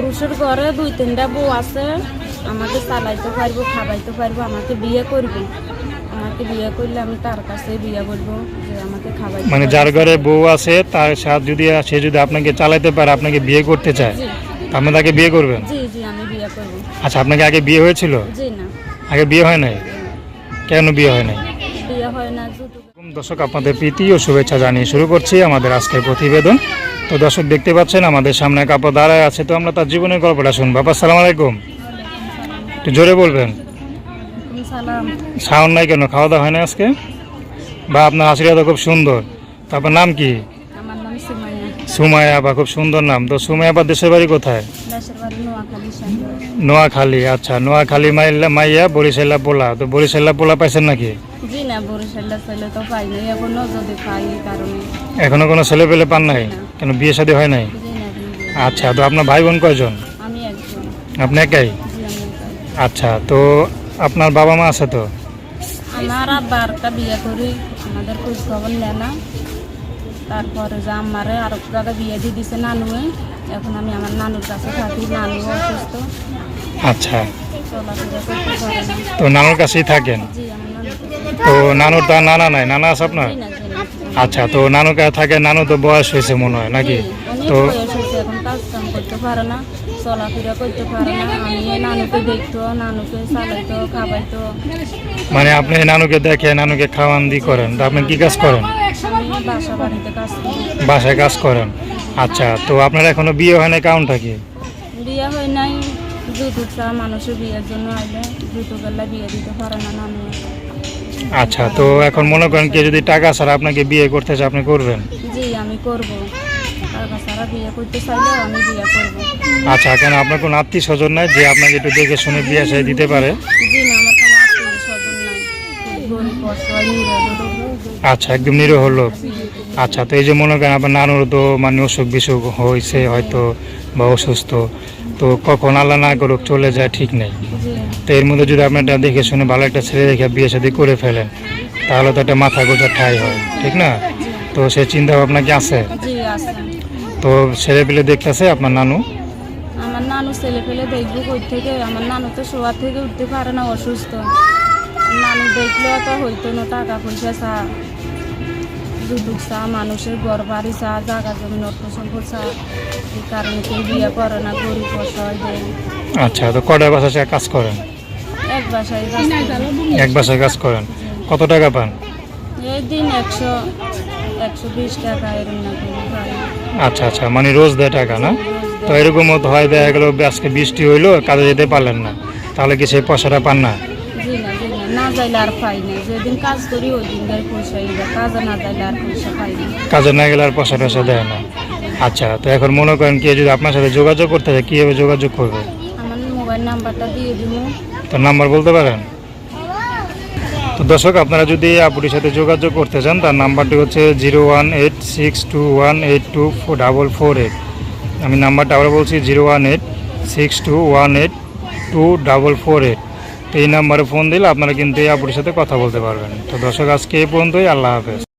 পুরুষের ঘরে দুই তিনটা বউ আছে আমাকে চালাইতে পারব খাওয়াইতে পারব আমাকে বিয়ে করবে। আমাকে বিয়ে করলে আমি তার কাছে বিয়ে করব যে আমাকে খাওয়াই মানে যার ঘরে বউ আছে তার সাথে যদি সে যদি আপনাকে চালাইতে পারে আপনাকে বিয়ে করতে চায় আপনি তাকে বিয়ে করবেন? জি জি আমি বিয়ে করব। আচ্ছা আপনাকে আগে বিয়ে হয়েছিল? জি না। আগে বিয়ে হয় নাই? কেন বিয়ে হয় নাই? বিয়ে হয় না দর্শক আপনাদের প্রীতি ও শুভেচ্ছা জানিয়ে শুরু করছি আমাদের আজকের প্রতিবেদন। তো দর্শক দেখতে পাচ্ছেন আমাদের সামনে এক আপা দাঁড়ায় আছে তো আমরা তার জীবনের গল্পটা শুনব। আপা সালাম আলাইকুম। একটু জোরে বলবেন। সাউন্ড নাই কেন? খাওয়া দাওয়া হয় না আজকে? বা আপনার হাসিটা তো খুব সুন্দর। তো আপনার নাম কি? আমার নাম সুমাইয়া সুমায়া বা খুব সুন্দর নাম। তো সুমায়া বা দেশের বাড়ি কোথায়? নোয়াখালী আচ্ছা নোয়াখালী মাইল্লা মাইয়া বরিশাল্লা পোলা। তো বরিশাল্লা পোলা পাইছেন নাকি? এখনও কোনো ছেলে পেলে পান নাই? কেন বিয়ে শাদী হয় নাই। আচ্ছা তো আপনার ভাই বোন কয়জন? আপনি একাই। আচ্ছা তো আপনার বাবা মা আছে তো? আমার একটা বিয়ে করি আমাদের খোঁজ খবর নেয় না। তারপরে যে আমারে আর জায়গায় বিয়ে দিয়ে দিছে নানুয়ে এখন আমি আমার নানুর কাছে থাকি নানু অসুস্থ। আচ্ছা। তো নানুর কাছেই থাকেন? তো নানুর তো নানা নাই নানা আছে আপনার? আচ্ছা তো নানুর কাছে থাকে নানু তো বয়স হয়েছে মনে হয় নাকি? তো বয়স হয়েছে এখন কাজ কাম করতে পারে না চলাফেরা করতে পারে না। আমি নানুকে দেখতো নানুকে চালাইতো খাওয়াইতো। মানে আপনি নানুকে দেখে নানুকে খাওয়ান দি করেন তো আপনি কি কাজ করেন? বাসায় কাজ করেন? আচ্ছা তো আপনার এখনও বিয়ে হয় না কারণটা কি? বিয়ে হয় নাই যৌতুক মানুষের বিয়ের জন্য আইলে যৌতুক বিয়ে দিতে পারে না নানু। আচ্ছা তো এখন মনে করেন কেউ যদি টাকা ছাড়া আপনাকে বিয়ে করতে চায় আপনি করবেন? জি আমি করব। টাকা ছাড়া বিয়ে করতে চাইলে আমি বিয়ে করব। আচ্ছা কেন আপনার কোনো আত্মীয় স্বজন নাই যে আপনাকে একটু দেখে শুনে বিয়ে সাথে দিতে পারে জি না আমার কোনো আত্মীয় স্বজন নাই গরিব অসহায় নিরীহ আচ্ছা একদম নিরীহ লোক। আচ্ছা তো এই যে মনে করেন আপনার নানুর তো মানে অসুখ বিসুখ হয়েছে হয়তো বা অসুস্থ তো কখন আল্লাহ না করুক চলে যায় ঠিক নেই। তো এর মধ্যে যদি আপনি একটা দেখে শুনে ভালো একটা ছেলে দেখে বিয়ে শাদী করে ফেলেন তাহলে তো একটা মাথা গোজা ঠাই হয় ঠিক না? তো সে চিন্তা ভাবনা কি আছে? তো ছেলে পেলে দেখতেছে আপনার নানু? আমার নানু ছেলে ফেলে দেখব কই থেকে? আমার নানু তো শোয়ার থেকে উঠতে পারে না অসুস্থ। নানু দেখলেও তো হইতো না টাকা পয়সা চা। দুদুক চা মানুষের ঘর বাড়ি চা জায়গা জমি অর্থ সম্পদ চা। এই কারণে কেউ বিয়ে করে না গরিব অসহায় দেয়। আচ্ছা তো কটা বাসা কাজ করেন? এক বাসায় কাজ করি। এক বাসায় কাজ করেন। কত টাকা পান? এই দিন একশো একশো বিশ টাকা এরকম না করে পাই। আচ্ছা আচ্ছা মানে রোজ দেয় টাকা না? তো এরকম হয় দেখা গেলো আজকে বৃষ্টি হইল কাজে যেতে পারলেন না। তাহলে কি সেই পয়সাটা পান না? না জি না না যাইলে আর পাই না যেদিন কাজ করি ওই দিন দেয় পয়সা ইয়ে কাজে না যাইলে আর পয়সা পাই না কাজে না গেলে আর পয়সা টয়সা দেয় না। আচ্ছা তো এখন মনে করেন কেউ যদি আপনার সাথে যোগাযোগ করতে চায় কীভাবে যোগাযোগ করবে? আমার মোবাইল নাম্বারটা দিয়ে দিব। তো নাম্বার বলতে পারেন? তো দর্শক আপনারা যদি আপুটির সাথে যোগাযোগ করতে চান তার নাম্বারটি হচ্ছে zero one eight six two one eight two four double four eight. আমি নাম্বারটা আবার বলছি zero one eight six two one eight two double four eight. এই নাম্বারে ফোন দিলে আপনারা কিন্তু এই আপুর সাথে কথা বলতে পারবেন। তো দর্শক, আজকে এই পর্যন্তই, আল্লাহ হাফেজ।